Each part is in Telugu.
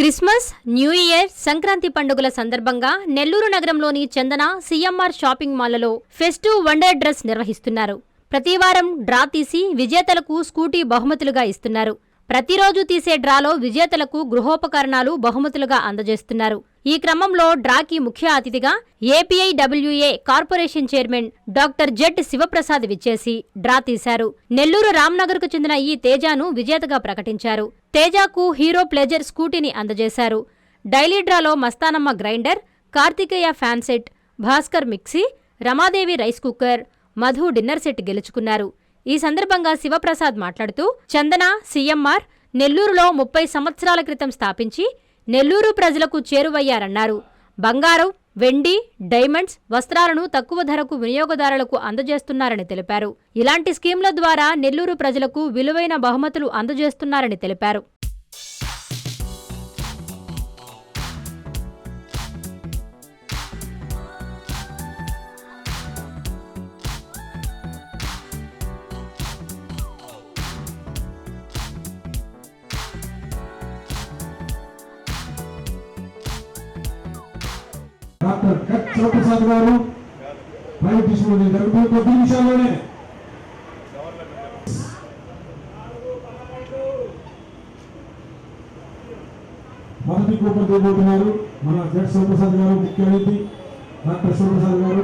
క్రిస్మస్ న్యూ ఇయర్ సంక్రాంతి పండుగల సందర్భంగా నెల్లూరు నగరంలోని చందన సీఎంఆర్ షాపింగ్ మాల్లలో ఫెస్టివ్ వండర్ డ్రెస్ నిర్వహిస్తున్నారు. ప్రతివారం డ్రా తీసి విజేతలకు స్కూటీ బహుమతులుగా ఇస్తున్నారు. ప్రతిరోజు తీసే డ్రాలో విజేతలకు గృహోపకరణాలు బహుమతులుగా అందజేస్తున్నారు. ఈ క్రమంలో డ్రాకి ముఖ్య అతిథిగా APIWA corporation chairman doctor Z Sivaprasad విచ్చేసి డ్రా తీశారు. నెల్లూరు రామ్నగర్కు చెందిన ఈ తేజాను విజేతగా ప్రకటించారు. తేజాకు హీరో ప్లెజర్ స్కూటీని అందజేశారు. డైలీ డ్రాలో Mastanamma grinder Karthikeya fan set Bhaskar mixie Ramadevi rice cooker Madhu dinner set గెలుచుకున్నారు. ఈ సందర్భంగా శివప్రసాద్ మాట్లాడుతూ చందన సీఎంఆర్ నెల్లూరులో ముప్పై సంవత్సరాల క్రితం స్థాపించి నెల్లూరు ప్రజలకు చేరువయ్యారన్నారు. బంగారం వెండి డైమండ్స్ వస్త్రాలను తక్కువ ధరకు వినియోగదారులకు అందజేస్తున్నారని తెలిపారు. ఇలాంటి స్కీంల ద్వారా నెల్లూరు ప్రజలకు విలువైన బహుమతులు అందజేస్తున్నారని తెలిపారు. డాక్టర్ కట్ శివప్రసాద్ గారు ప్రైవేట్ డిస్ట్రిబ్యూటర్ జరుగుతుంది కొద్ది నిమిషాల్లోనే. మొదటి కూపన్ తీయబోతున్నారు మన జడ్ శివప్రసాద్ గారు ముఖ్య అతిథి డాక్టర్ శివప్రసాద్ గారు.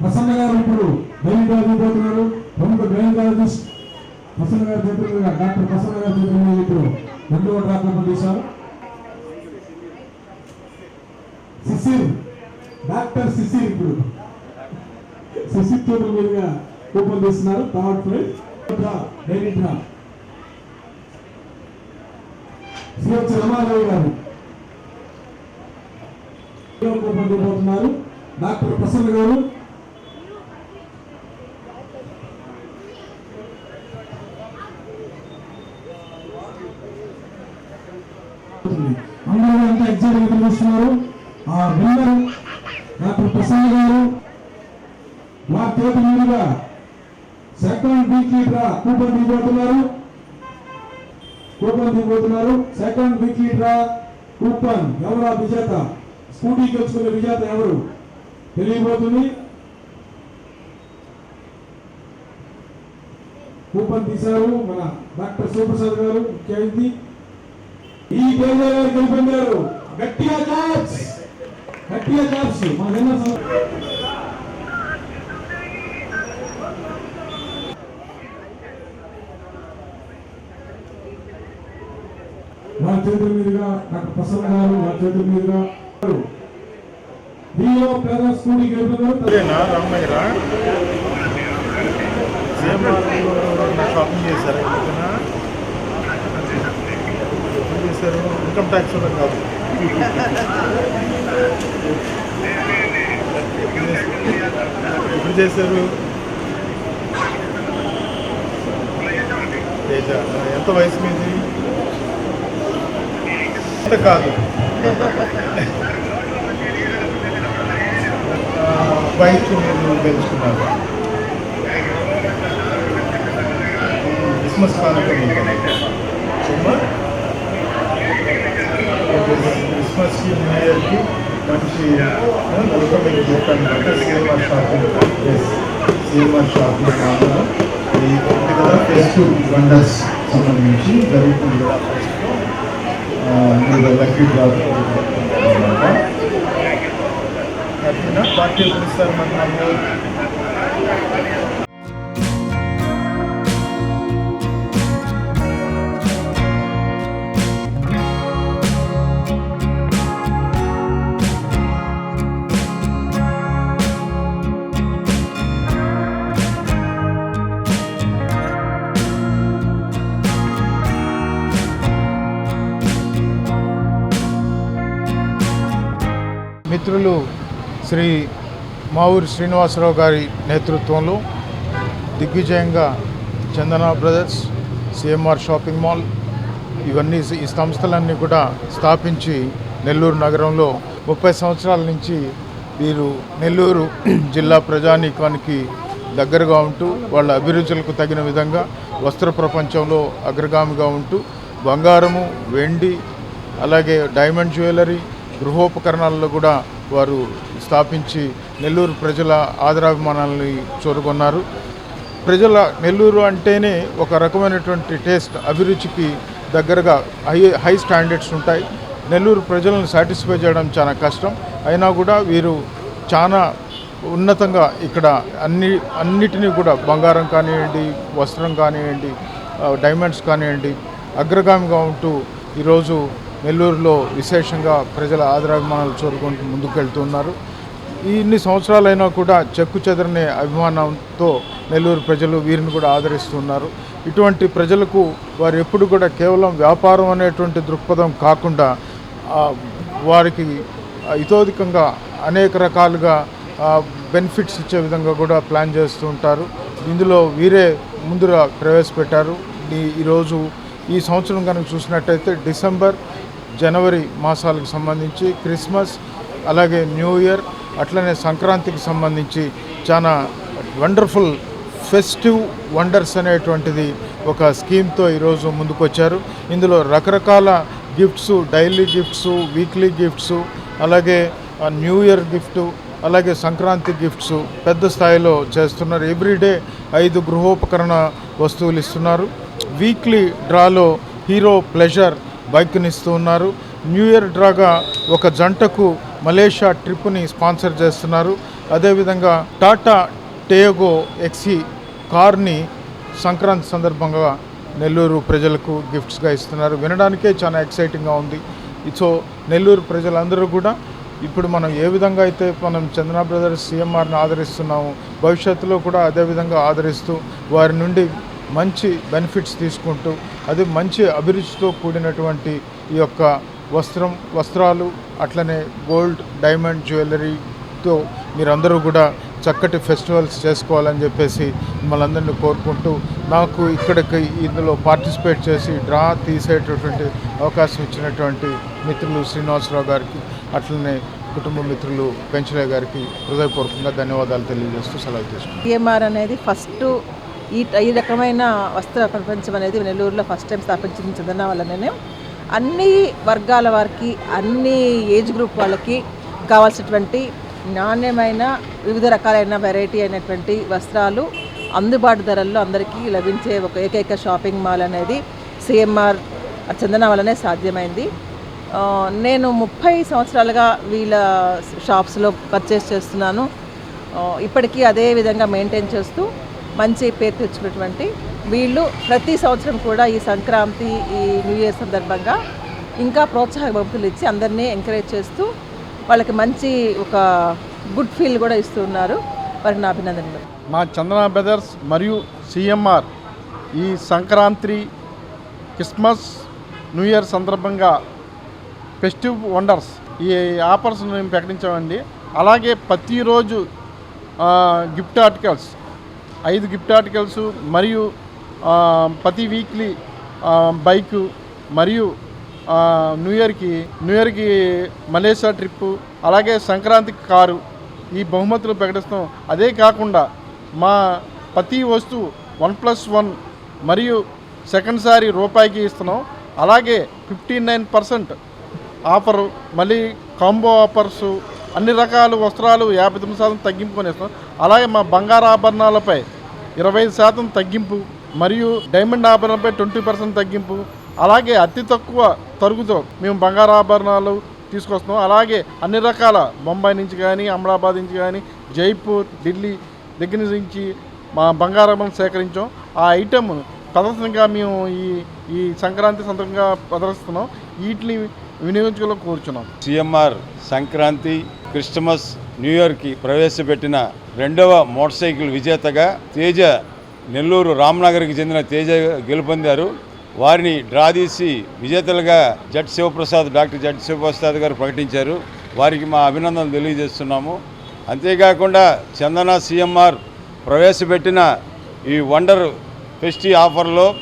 ప్రసన్న గారు ఇప్పుడు గైనకాలజీ తీయబోతున్నారు ప్రముఖ గైనకాలజిస్ట్ ప్రసన్న గారు చేతుల డాక్టర్ ప్రసన్న గారు చేతుల ఇప్పుడు రెండవ డ్రా కూపన్ తీశారు శిశిర్ డాక్టర్ శిశిర్ ఇప్పుడు. శిశిర్ చేతుల మీదుగా కూపన్ తీస్తున్నారు third prize draw diary draw గారు. రెండవ కూపన్ డాక్టర్ ప్రసన్న గారు. అందరూ అంతా ఎగ్జామ్ ఎదురు చూస్తున్నారు? ఆ బృందం డాక్టర్ ప్రసన్న గారు మా చేతి మీదుగా సెకండ్ వీక్లీ డ్రా కూపన్ దిగబోతున్నారు కూపన్ దిగబోతున్నారు సెకండ్ వీక్లీ డ్రా కూపన్ ఎవరు ఆ విజేత? స్కూటీ గెలుచుకునే విజేత ఎవరు? తెలియబోతుంది. కూపన్ తీశారు మన డాక్టర్ శివప్రసాద్ గారు ముఖ్య ఈ కేంద్ర గారు గెలిపొందారు గట్టిగా క్లాప్స్ గట్టిగా క్లాప్స్ మన నిన్న వారి చేతుల మీదుగా డాక్టర్ ప్రసన్న గారు వారి చేతుల మీదుగా. రియో పేద రామయ్యరా? షాపింగ్ చేశారు? చేశారు? ఇన్కమ్ ట్యాక్స్ కాదు. ఎప్పుడు చేశారు తేజ ఎంత వయసు మీది ఎంత కాదు బైక్ మీరు తెలుసుకున్నారు క్రిస్మస్ కానుక మీకు సుమా క్రిస్మస్కి న్యూ ఇయర్కి మంచి వెల్కమ్ మీకు గిఫ్ట్ అనమాట CMR shopping yes CMR shopping కాకుండా ఈ ఉంది కదా ఫెస్టివ్ వండర్స్ సంబంధించి జరుగుతుంది కదా మీరు లక్కీ డ్రాప్ అనమాట హ్యాపీనా పార్టీ ఎప్పుడు ఇస్తారు మిత్రులు శ్రీ మావూరి శ్రీనివాసరావు గారి నేతృత్వంలో దిగ్విజయంగా Chandana brothers CMR shopping mall ఇవన్నీ ఈ సంస్థలన్నీ కూడా స్థాపించి నెల్లూరు నగరంలో ముప్పై సంవత్సరాల నుంచి వీరు నెల్లూరు జిల్లా ప్రజానీకానికి దగ్గరగా ఉంటూ వాళ్ళ అభిరుచులకు తగిన విధంగా వస్త్ర ప్రపంచంలో అగ్రగామిగా ఉంటూ బంగారము వెండి అలాగే డైమండ్ జ్యువెలరీ గృహోపకరణాల్లో కూడా వారు స్థాపించి నెల్లూరు ప్రజల ఆదరాభిమానాలని చూరుకున్నారు. ప్రజల నెల్లూరు అంటేనే ఒక రకమైనటువంటి టేస్ట్ అభిరుచికి దగ్గరగా హై హై స్టాండర్డ్స్ ఉంటాయి. నెల్లూరు ప్రజలను సాటిస్ఫై చేయడం చాలా కష్టం. అయినా కూడా వీరు చాలా ఉన్నతంగా ఇక్కడ అన్ని అన్నిటినీ కూడా బంగారం కానివ్వండి వస్త్రం కానివ్వండి డైమండ్స్ కానివ్వండి అగ్రగామిగా ఉంటూ ఈరోజు నెల్లూరులో విశేషంగా ప్రజల ఆదరాభిమానాలు చూరుకుంటూ ముందుకెళ్తున్నారు. ఈ ఇన్ని సంవత్సరాలైనా కూడా చెక్కు చెదరని అభిమానంతో నెల్లూరు ప్రజలు వీరిని కూడా ఆదరిస్తున్నారు. ఇటువంటి ప్రజలకు వారు ఎప్పుడు కూడా కేవలం వ్యాపారం అనేటువంటి దృక్పథం కాకుండా వారికి ఇతోధికంగా అనేక రకాలుగా బెనిఫిట్స్ ఇచ్చే విధంగా కూడా ప్లాన్ చేస్తూ ఉంటారు. ఇందులో వీరే ముందుగా ప్రవేశపెట్టారు. ఈరోజు ఈ సంవత్సరం కనుక చూసినట్టయితే డిసెంబర్ జనవరి మాసాలకు సంబంధించి క్రిస్మస్ అలాగే న్యూ ఇయర్ అట్లనే సంక్రాంతికి సంబంధించి చాలా వండర్ఫుల్ ఫెస్టివ్ వండర్స్ అనేటువంటిది ఒక స్కీమ్తో ఈరోజు ముందుకొచ్చారు. ఇందులో రకరకాల gifts daily gifts weekly gifts అలాగే న్యూ ఇయర్ గిఫ్ట్ అలాగే సంక్రాంతి గిఫ్ట్స్ పెద్ద స్థాయిలో చేస్తున్నారు. ఎవ్రీడే ఐదు గృహోపకరణ వస్తువులు ఇస్తున్నారు. వీక్లీ డ్రాలో హీరో ప్లెజర్ బైక్ని ఇస్తూ ఉన్నారు. న్యూ ఇయర్ డ్రాగా ఒక జంటకు మలేషియా ట్రిప్ని స్పాన్సర్ చేస్తున్నారు. అదేవిధంగా టాటా టేగో ఎక్సీ కార్ని సంక్రాంతి సందర్భంగా నెల్లూరు ప్రజలకు గిఫ్ట్స్గా ఇస్తున్నారు. వినడానికే చాలా ఎక్సైటింగ్గా ఉంది. సో నెల్లూరు ప్రజలందరూ కూడా ఇప్పుడు మనం ఏ విధంగా అయితే మనం చందన బ్రదర్స్ సీఎంఆర్ని ఆదరిస్తున్నాము భవిష్యత్తులో కూడా అదే విధంగా ఆదరిస్తూ వారి నుండి మంచి బెనిఫిట్స్ తీసుకుంటూ అది మంచి అభిరుచితో కూడినటువంటి ఈ యొక్క వస్త్రం వస్త్రాలు అట్లనే గోల్డ్ డైమండ్ జ్యువెలరీతో మీరందరూ కూడా చక్కటి ఫెస్టివల్స్ చేసుకోవాలని చెప్పేసి మిమ్మల్ని అందరినీ కోరుకుంటూ నాకు ఇక్కడికి ఇందులో పార్టిసిపేట్ చేసి డ్రా తీసేటటువంటి అవకాశం ఇచ్చినటువంటి మిత్రులు శ్రీనివాసరావు గారికి అట్లనే కుటుంబ మిత్రులు పెంచలే గారికి హృదయపూర్వకంగా ధన్యవాదాలు తెలియజేస్తూ సెలవు తీసుకున్నాను ఏఎంఆర్ అనేది ఫస్ట్ ఈ ఈ రకమైన వస్త్ర ప్రపంచం అనేది నెల్లూరులో ఫస్ట్ టైం స్థాపించిన చందన వల్లనే అన్ని వర్గాల వారికి అన్ని ఏజ్ గ్రూప్ వాళ్ళకి కావాల్సినటువంటి నాణ్యమైన వివిధ రకాలైన వెరైటీ అయినటువంటి వస్త్రాలు అందుబాటు ధరల్లో అందరికీ లభించే ఒక ఏకైక షాపింగ్ మాల్ అనేది సిఎంఆర్ చందన వల్లనే సాధ్యమైంది. నేను ముప్పై సంవత్సరాలుగా వీళ్ళ షాప్స్లో పర్చేస్ చేస్తున్నాను. ఇప్పటికీ అదే విధంగా మెయింటైన్ చేస్తూ మంచి పేరు తెచ్చుకున్నటువంటి వీళ్ళు ప్రతి సంవత్సరం కూడా ఈ సంక్రాంతి ఈ న్యూ ఇయర్ సందర్భంగా ఇంకా ప్రోత్సాహక బహుమతులు ఇచ్చి అందరినీ ఎంకరేజ్ చేస్తూ వాళ్ళకి మంచి ఒక గుడ్ ఫీల్ కూడా ఇస్తున్నారు వారికి నా అభినందనలు. మా చందన బ్రదర్స్ మరియు సిఎంఆర్ ఈ సంక్రాంతి క్రిస్మస్ న్యూ ఇయర్ సందర్భంగా ఫెస్టివ్ వండర్స్ ఈ ఆఫర్స్ మేము ప్రకటించామండి. అలాగే ప్రతిరోజు గిఫ్ట్ ఆర్టికల్స్ ఐదు గిఫ్ట్ ఆర్టికల్స్ మరియు ప్రతి వీక్లీ బైకు మరియు న్యూ ఇయర్కి న్యూ ఇయర్కి మలేషియా ట్రిప్పు అలాగే సంక్రాంతికి కారు ఈ బహుమతులు ప్రకటిస్తాం. అదే కాకుండా మా ప్రతి వస్తువు వన్ ప్లస్ వన్ మరియు సెకండ్ సారి రూపాయికి ఇస్తున్నాం. అలాగే ఫిఫ్టీ నైన్ పర్సెంట్ ఆఫరు మళ్ళీ కాంబో ఆఫర్సు అన్ని రకాల వస్త్రాలు యాభై తొమ్మిది శాతం తగ్గింపుకొని ఇస్తాం అలాగే మా బంగారు ఆభరణాలపై ఇరవై ఐదు శాతం తగ్గింపు మరియు డైమండ్ ఆభరణపై ట్వంటీ పర్సెంట్ తగ్గింపు. అలాగే అతి తక్కువ తరుగుతో మేము బంగారు ఆభరణాలు తీసుకొస్తున్నాం. అలాగే అన్ని రకాల బొంబాయి నుంచి కానీ అమలాబాద్ నుంచి కానీ జైపూర్ ఢిల్లీ దగ్గర నుంచి మా బంగారం సేకరించాం. ఆ ఐటమ్ ప్రదర్శనగా మేము ఈ ఈ సంక్రాంతి సందర్భంగా ప్రదర్శిస్తున్నాం. వీటిని వినియోగించుకోవాలని కోరుచున్నాం. సిఎంఆర్ సంక్రాంతి క్రిస్టమస్ న్యూ ఇయర్కి ప్రవేశపెట్టిన రెండవ మోటార్ సైకిల్ విజేతగా తేజ నెల్లూరు రామ్నగర్కి చెందిన తేజ గెలుపొందారు. వారిని డ్రా తీసి విజేతలుగా Z Sivaprasad doctor Z Sivaprasad గారు ప్రకటించారు. వారికి మా అభినందనలు తెలియజేస్తున్నాము. అంతేకాకుండా చందన సిఎంఆర్ ప్రవేశపెట్టిన ఈ వండర్ ఫెస్టి ఆఫర్లో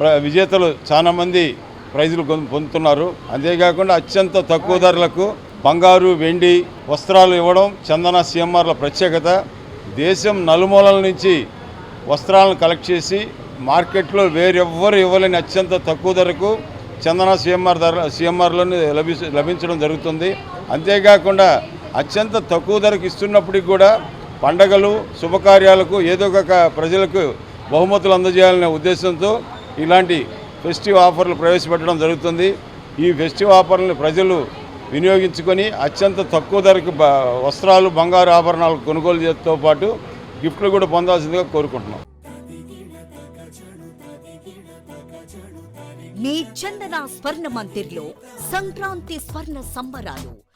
ప్ర- విజేతలు చాలామంది ప్రైజులు పొందుతున్నారు. అంతేకాకుండా అత్యంత తక్కువ ధరలకు బంగారు వెండి వస్త్రాలు ఇవ్వడం చందన సిఎంఆర్ల ప్రత్యేకత. దేశం నలుమూలల నుంచి వస్త్రాలను కలెక్ట్ చేసి మార్కెట్లో వేరెవ్వరు ఇవ్వలేని అత్యంత తక్కువ ధరకు చందన సిఎంఆర్ ధర సీఎంఆర్లను లభి లభించడం జరుగుతుంది. అంతేకాకుండా అత్యంత తక్కువ ధరకు ఇస్తున్నప్పటికి కూడా పండగలు శుభకార్యాలకు ఏదో ఒక ప్రజలకు బహుమతులు అందజేయాలనే ఉద్దేశంతో ఇలాంటి ఫెస్టివ్ ఆఫర్లు ప్రవేశపెట్టడం జరుగుతుంది. ఈ ఫెస్టివ్ ఆఫర్లను ప్రజలు వినియోగించుకొని అత్యంత తక్కువ ధరకు బ- వస్త్రాలు బంగారు ఆభరణాలు కొనుగోలు చేతో పాటు గిఫ్ట్లు కూడా పొందాల్సిందిగా కోరుకుంటున్నాం. మీ చందన స్వర్ణ మందిర్లో సంక్రాంతి స్వర్ణ సంబరాలు.